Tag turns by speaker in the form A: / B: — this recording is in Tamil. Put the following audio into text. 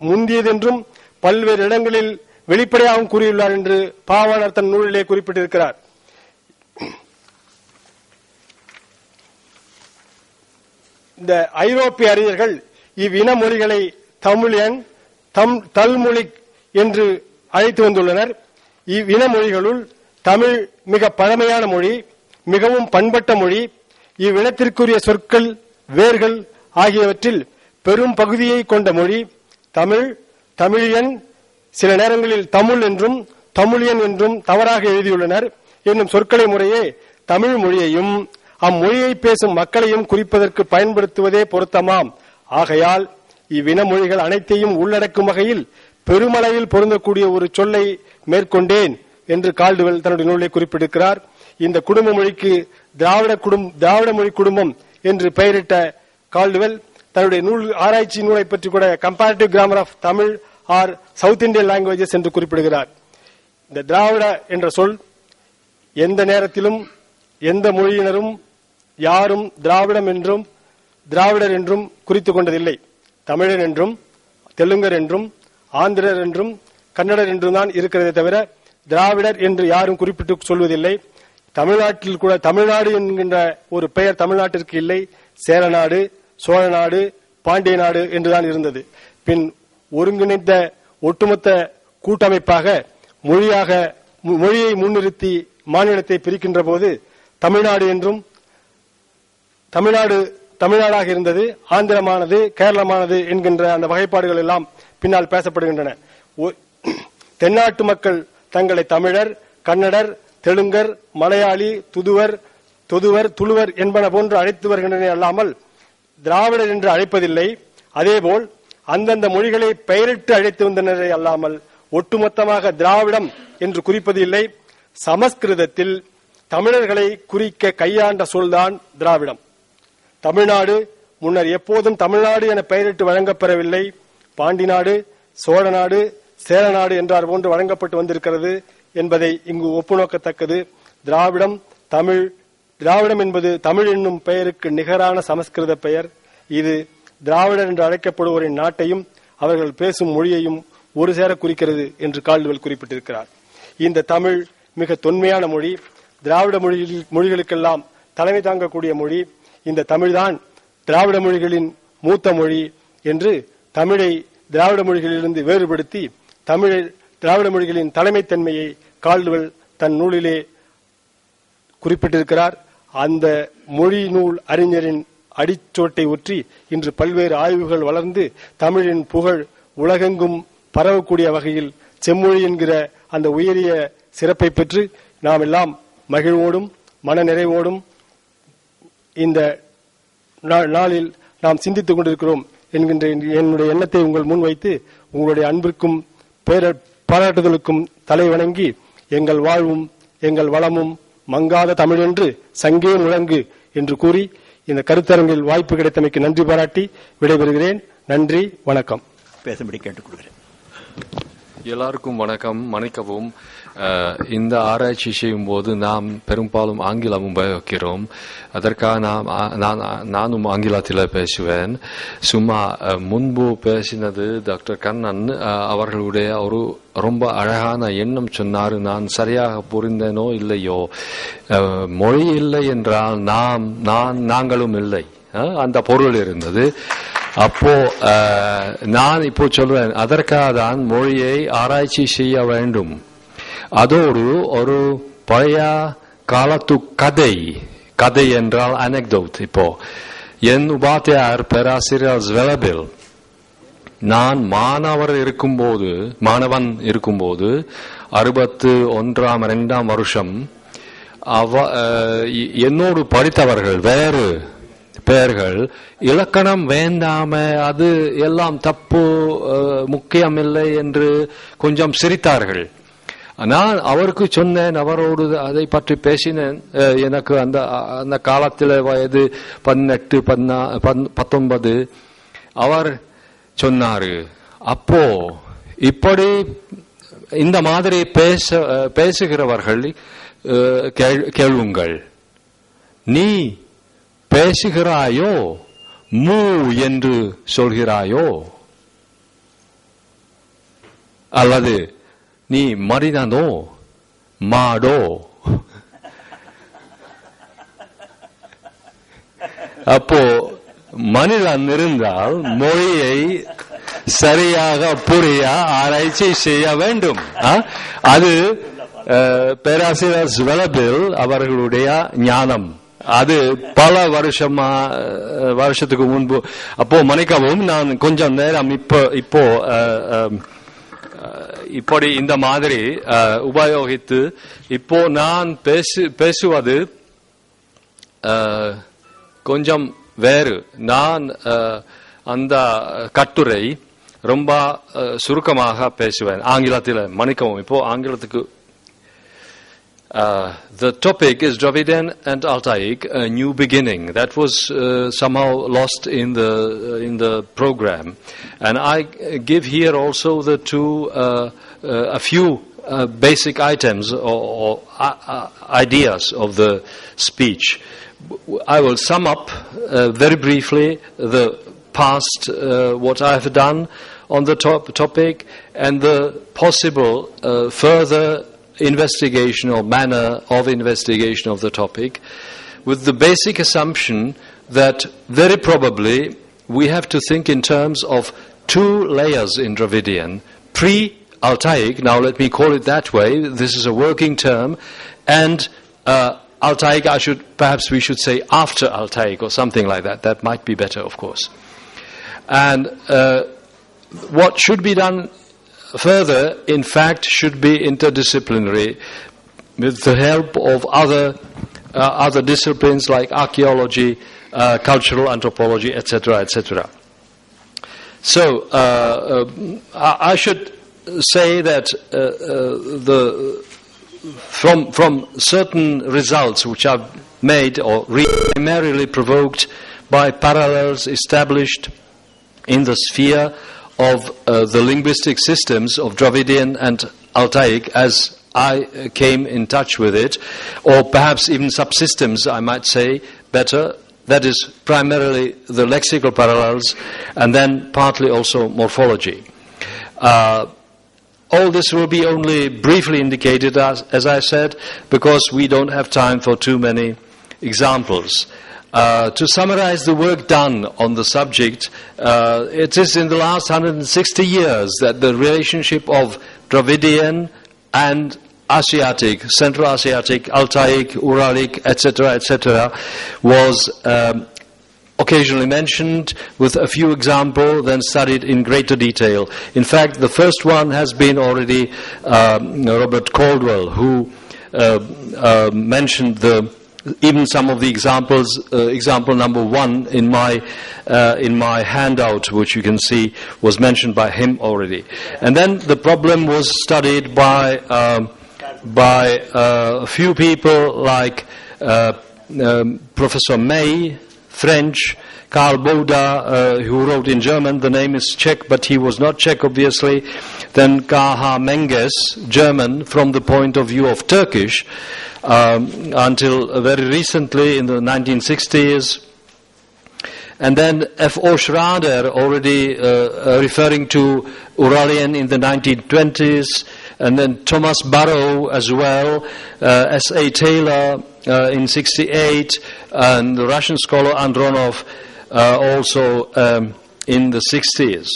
A: முந்தியதென்றும் பல்வேறு இடங்களில் வெளிப்படையாகவும் கூறியுள்ளார் என்று பாவாணர் தன் நூலிலே குறிப்பிட்டிருக்கிறார். இந்த ஐரோப்பிய அறிஞர்கள் இவ்வின மொழிகளை தமிழியன் தம் தல்மொழி என்று அழைத்து வந்துள்ளனர். இவ்வின மொழிகளுள் தமிழ் மிக பழமையான மொழி மிகவும் பண்பட்ட மொழி இவ்வினத்திற்குரிய சொற்கள் வேர்கள் ஆகியவற்றில் பெரும் பகுதியை கொண்ட மொழி தமிழ் தமிழியன் சில நேரங்களில் தமிழ் என்றும் தமிழியன் என்றும் தவறாக எழுதியுள்ளனர். என்னும் சொற்களை முறையே தமிழ் மொழியையும் அம்மொழியை பேசும் மக்களையும் குறிப்பதற்கு பயன்படுத்துவதே பொருத்தமாம். ஆகையால் இவ்வின மொழிகள் அனைத்தையும் உள்ளடக்கும் வகையில் பெருமளவில் பொருந்தக்கூடிய ஒரு சொல்லை மேற்கொண்டேன் என்று கால்டுவெல் தன்னுடைய நூலை குறிப்பிட்டிருக்கிறார். இந்த குடும்ப மொழிக்கு திராவிட குடும் திராவிட மொழி குடும்பம் என்று பெயரிட்ட கால்டுவெல் தன்னுடைய நூல் ஆராய்ச்சி நூலை பற்றி கூட comparative grammar of Tamil or south Indian languages என்று குறிப்பிடுகிறார். இந்த திராவிட என்ற சொல் எந்த நேரத்திலும் எந்த மொழியினரும் யாரும் திராவிடம் என்றும் திராவிடர் என்றும் குறித்துக் கொண்டதில்லை. தமிழர் என்றும் தெலுங்கர் என்றும் ஆந்திரர் என்றும் கன்னடர் என்றும் தான் இருக்கிறதே தவிர திராவிடர் என்று யாரும் குறிப்பிட்டு சொல்வதில்லை. தமிழ்நாட்டில் கூட தமிழ்நாடு என்கின்ற ஒரு பெயர் தமிழ்நாட்டிற்கு இல்லை. சேரநாடு சோழ நாடு பாண்டிய நாடு என்றுதான் இருந்தது. பின் ஒருங்கிணைந்த ஒட்டுமொத்த கூட்டமைப்பாக மொழியாக மொழியை முன்னிறுத்தி மாநிலத்தை பிரிக்கின்ற போது தமிழ்நாடு என்றும் தமிழ்நாடு தமிழ்நாடாக இருந்தது ஆந்திரமானது கேரளமானது என்கின்ற அந்த வகைப்பாடுகள் எல்லாம் பின்னால் பேசப்படுகின்றன. ஒ- தென்னாட்டு மக்கள் தங்களை தமிழர் கன்னடர் தெலுங்கர் மலையாளி துதுவர் தொதுவர் துளுவர் என்பன போன்று அழைத்து வருகின்றன அல்லாமல் திராவிடர் என்று அழைப்பதில்லை. அதேபோல் அந்தந்த மொழிகளை பெயரிட்டு அழைத்து வந்தனரே அல்லாமல் ஒட்டுமொத்தமாக திராவிடம் என்று குறிப்பது இல்லை. சமஸ்கிருதத்தில் தமிழர்களை குறிக்க கையாண்ட சொல்தான் திராவிடம். தமிழ்நாடு முன்னர் எப்போதும் தமிழ்நாடு என பெயரிட்டு வழங்கப்பெறவில்லை. பாண்டி நாடு சோழ நாடு சேரநாடு என்றார் போன்று வழங்கப்பட்டு வந்திருக்கிறது என்பதை இங்கு ஒப்புநோக்கத்தக்கது. திராவிடம் தமிழ் திராவிடம் என்பது தமிழ் என்னும் பெயருக்கு நிகரான சமஸ்கிருத பெயர். இது திராவிடர் என்று அழைக்கப்படுவோரின் நாட்டையும் அவர்கள் பேசும் மொழியையும் ஒரு சேர குறிக்கிறது என்று கால்டுவெல் குறிப்பிட்டிருக்கிறார். இந்த தமிழ் மிக தொன்மையான மொழி. திராவிட மொழிகளில் மொழிகளுக்கெல்லாம் தலைமை தாங்கக்கூடிய மொழி. இந்த தமிழ்தான் திராவிட மொழிகளின் மூத்த மொழி என்று தமிழை திராவிட மொழிகளிலிருந்து வேறுபடுத்தி தமிழ் திராவிட மொழிகளின் தலைமைத்தன்மையை கால்டுவெல் தன் நூலிலே குறிப்பிட்டிருக்கிறார். அந்த மொழி நூல் அறிஞரின் அடிச்சோட்டை ஒற்றி இன்று பல்வேறு ஆய்வுகள் வளர்ந்து தமிழின் புகழ் உலகெங்கும் பரவக்கூடிய வகையில் செம்மொழி என்கிற அந்த உயரிய சிறப்பை பெற்று நாம் எல்லாம் மகிழ்வோடும் மன நிறைவோடும் இந்த நாளில் நாம் சிந்தித்துக் கொண்டிருக்கிறோம் என்கின்ற என்னுடைய எண்ணத்தை உங்கள் முன்வைத்து உங்களுடைய அன்பிற்கும் பேர பாராட்டுதலுக்கும் தலை வணங்கி எங்கள் வாழ்வும் எங்கள் வளமும் மங்காத தமிழென்று சங்கே முழங்கு என்று கூறி இந்த கருத்தரங்கில் வாய்ப்பு கிடைத்தமைக்கு நன்றி பாராட்டி விடைபெறுகிறேன். நன்றி வணக்கம்.
B: பேசும்படி கேட்டுக்கொள்கிறேன்.
C: எல்லாருக்கும் வணக்கம். மன்னிக்கவும். இந்த ஆராய்ச்சி செய்யும் போது நாம் பெரும்பாலும் ஆங்கிலம் உபயோகிக்கிறோம். அதற்காக நாம் நான் நானும் ஆங்கிலத்தில் பேசுவேன். சும்மா முன்பு பேசினது டாக்டர் கண்ணன் அவர்களுடைய ஒரு ரொம்ப அழகான எண்ணம் சொன்னார் நான் சரியாக புரிந்தேனோ இல்லையோ? மொழி இல்லை என்றால் நாம் நான் நாங்களும் இல்லை. அந்த பொருள் இருந்தது. அப்போ நான் இப்போ சொல்றேன் அதற்காக தான் மொழியை ஆராய்ச்சி செய்ய வேண்டும். அதோடு ஒரு பழைய காலத்து கதை. கதை என்றால் அனெக்டோட் இப்போ என் உபாத்தியார் பேராசிரியர் ஜெலபில் நான் மாணவர் இருக்கும்போது மாணவன் இருக்கும்போது அறுபத்து ஒன்றாம் ரெண்டாம் வருஷம் அவ என்னோடு படித்தவர்கள் வேறு பெயர்கள் இலக்கணம் வேண்டாம அது எல்லாம் தப்பு முக்கியமில்லை என்று கொஞ்சம் சிரித்தார்கள். நான் அவருக்கு சொன்னேன் அவரோடு அதை பற்றி பேசினேன். எனக்கு அந்த அந்த காலத்தில் வயது பதினெட்டு பதினா பத்தொன்பது. அவர் சொன்னார் அப்போ இப்படி இந்த மாதிரி பேச பேசுகிறவர்கள் கேள்- கேளுங்கள். நீ பேசுகிறாயோ மூ என்று சொல்கிறாயோ? அல்லது நீ மனிதனோ மாடோ? அப்போ மனிதன் இருந்தால் மொழியை சரியாக புரிய ஆராய்ச்சி செய்ய வேண்டும். ஆ? அது அஹ், பேராசிரியர் ஸ்வலபில் அவர்களுடைய ஞானம். அது பல வருஷமா வருஷத்துக்கு முன்பு. அப்போ மன்னிக்கவும் நான் கொஞ்சம் நேரம் இப்போ இப்போ அஹ், இப்படி இந்த மாதிரி உபயோகித்து இப்போ நான் பேசு பேசுவது கொஞ்சம் வேறு. நான் அஹ், அந்த கட்டுரை ரொம்ப சுருக்கமாக பேசுவேன். ஆங்கிலத்தில் மன்னிக்கவும். இப்போ ஆங்கிலத்துக்கு Uh, the topic is Dravidian and Altaic, a new beginning. That was uh, somehow lost in the uh, in the program, and I give here also the two uh, uh, a few basic items or, or ideas of the speech. I will sum up very briefly the past, what I have done on the top topic, and the possible further investigation or manner of investigation of the topic, with the basic assumption that very probably we have to think in terms of two layers in Dravidian pre Altaic, now let me call it that way, this is a working term, and uh, Altaic, I should, perhaps we should say after Altaic or something like that. That might be better, of course. And uh, what should be done further, in fact, should be interdisciplinary with the help of other, uh, other disciplines like archaeology, uh, cultural anthropology, etc., etc. So, uh, uh, I should say that uh, uh, the, from, from certain results which I've made or primarily provoked by parallels established in the sphere of uh, the linguistic systems of Dravidian and Altaic as I uh, came in touch with it, or perhaps even subsystems, I might say, better. That is primarily the lexical parallels, and then partly also morphology. Uh, all this will be only briefly indicated, as, as I said, because we don't have time for too many examples. Uh, to summarize the work done on the subject, uh, it is in the last 160 years that the relationship of Dravidian and Asiatic, Central Asiatic, Altaic, Uralic, etc., etc., was um, occasionally mentioned with a few examples, then studied in greater detail. In fact, the first one has been already um, Robert Caldwell, who uh, uh, mentioned the even some of the examples. Uh, example number one in my uh, in my handout, which you can see, was mentioned by him already. And then the problem was studied by um, by uh, a few people like uh, um, Professor May, French, Karl Boda, uh, who wrote in German. The name is Czech, but he was not Czech, obviously. Then K.H. Menges, German, from the point of view of Turkish, um, until very recently in the 1960s. And then F.O. Schrader, already uh, uh, referring to Uralian in the 1920s, and then Thomas Barrow as well, uh, S.A. Taylor uh, in 68, and the Russian scholar Andronov also um, in the 60s.